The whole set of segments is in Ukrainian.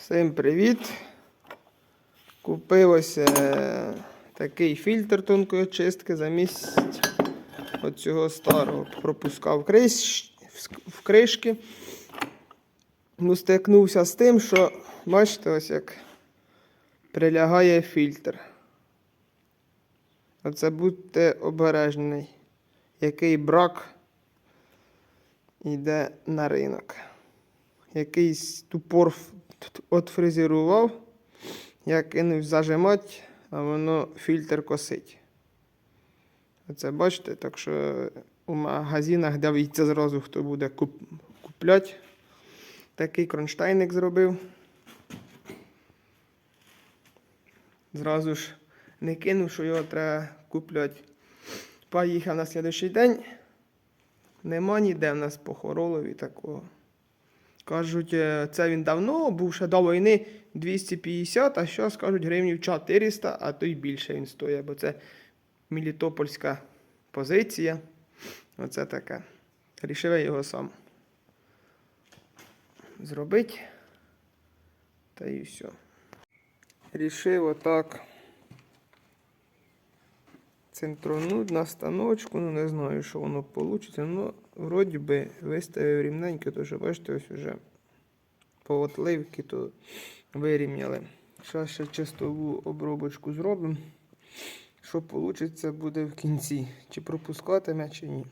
Всім привіт! Купив ось е, такий фільтр тонкої очистки замість оцього старого. Пропускав в кришки. Ну, стикнувся з тим, що бачите, ось як прилягає фільтр. Оце будьте обережний, який брак йде на ринок. Якийсь тупор ф- т- отфрезерував, я кинув зажимать, а воно фільтр косить. Оце бачите, так що у магазинах дивіться зразу, хто буде куп- купляти. Такий кронштейник зробив. Зразу ж не кинув, що його треба купляти. Поїхав на слідуючий день. Нема ніде в нас по Хоролові такого. Кажуть, е, це він давно був ще до війни 250, а зараз кажуть гривнів 400, а то й більше він стоїть, бо це мілітопольська позиція. Оце таке. Рішив я його сам зробити. Та і все. Рішив отак центронуть на станочку, ну не знаю, що воно вийде. Ну, вроді би виставив рівненько, то що бачите, ось уже по отливки то вирівняли. Зараз ще чистову обробочку зробимо. Що вийде, буде в кінці. Чи пропускатиме, чи ні.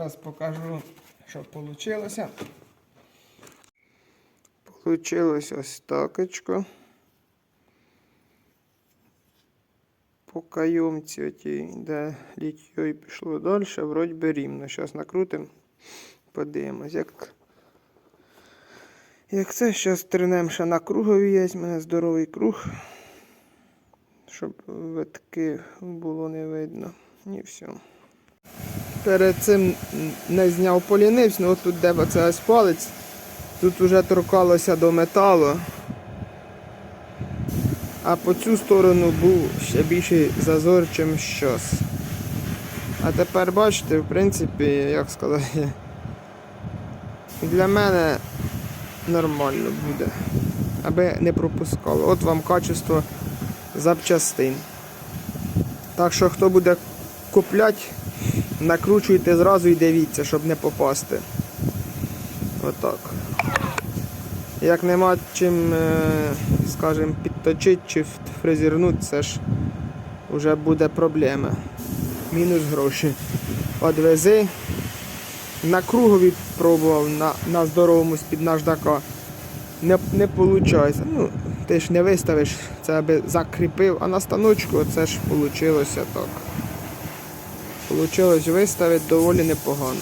Зараз покажу, що вийшло. Получилось ось такочко. По кайомці отій, де літьо і пішло далі, вроді би рівно. Зараз накрутимо, подивимось. Як, як це, зараз тренемо ще на кругові є, в мене здоровий круг. Щоб витки було не видно. І все. Перед цим не зняв полінився, ну тут де це ось палець, тут вже торкалося до металу. А по цю сторону був ще більший зазор, чим щось. А тепер бачите, в принципі, як сказати, для мене нормально буде. Аби не пропускало. От вам качество запчастин. Так що хто буде купляти, накручуйте зразу і дивіться, щоб не попасти. Отак. Як нема чим, е, скажімо, підточити чи фрезернути, це ж вже буде проблема. Мінус гроші. Одвези. На кругові пробував на, на здоровому з-під наждака. Не, не виходить. Ну, ти ж не виставиш, це аби закріпив, а на станочку це ж вийшло так. Получилось виставити доволі непогано.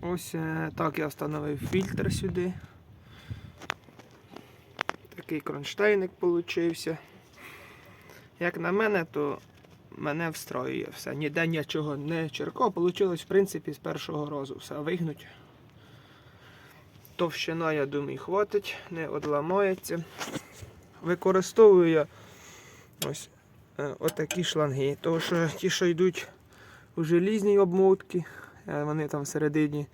Ось е, так я встановив фільтр сюди. Такий кронштейник получився. Як на мене, то мене встроює все. Ніде нічого не черкав. Получилось, в принципі, з першого разу все вигнуть. Товщина, я думаю, хватить, не одламається. Використовую я ось е, отакі шланги. Тому що ті, що йдуть у желізній обмотці, е, вони там всередині,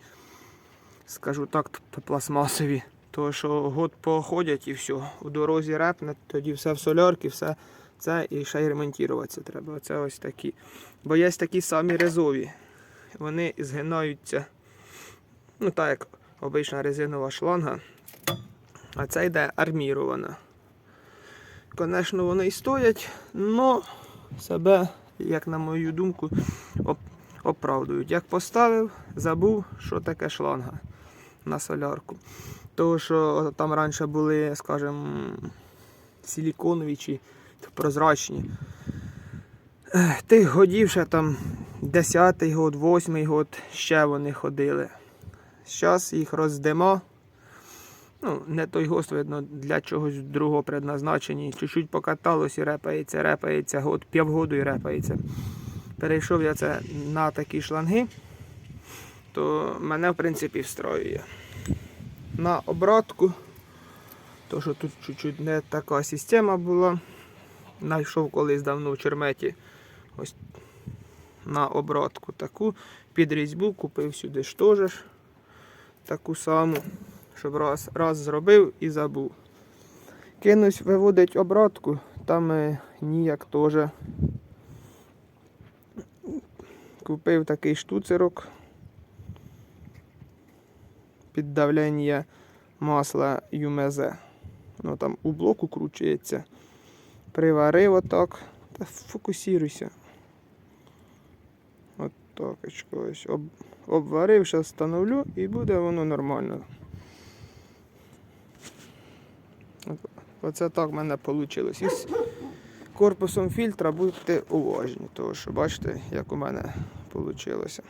скажу так, пластмасові. Тому що год походять і все. У дорозі репне, тоді все в солярки, все це і ще й ремонтуватися треба. Оце ось такі. Бо є такі самі резові. Вони згинаються. Ну так як обична резинова шланга. А це йде армірована. Звісно, вони і стоять, але себе, як на мою думку, оправдують. Як поставив, забув, що таке шланга на солярку. Тому що там раніше були, скажімо, силіконові чи прозрачні. Тих годів ще там 10-й год, 8-й год ще вони ходили. Зараз їх роздимо. Ну, не той гост, видно, для чогось другого предназначені. Чуть-чуть покаталось і репається, репається, год, півгоду і репається. Перейшов я це на такі шланги, то мене в принципі встроює. На обратку, то що тут чуть-чуть не така система була. Знайшов колись давно в черметі ось на обратку таку під різьбу, купив сюди ж теж таку саму, щоб раз, раз зробив і забув. Кинусь виводить обратку, там ніяк теж. Купив такий штуцерок під давлення масла ЮМЗ. Ну там у блоку кручується. Приварив отак. Та фокусируйся. От так, ось. Об, обварив, зараз встановлю і буде воно нормально. От, оце так в мене вийшло. З корпусом фільтра будьте уважні, тому що бачите, як у мене вийшло.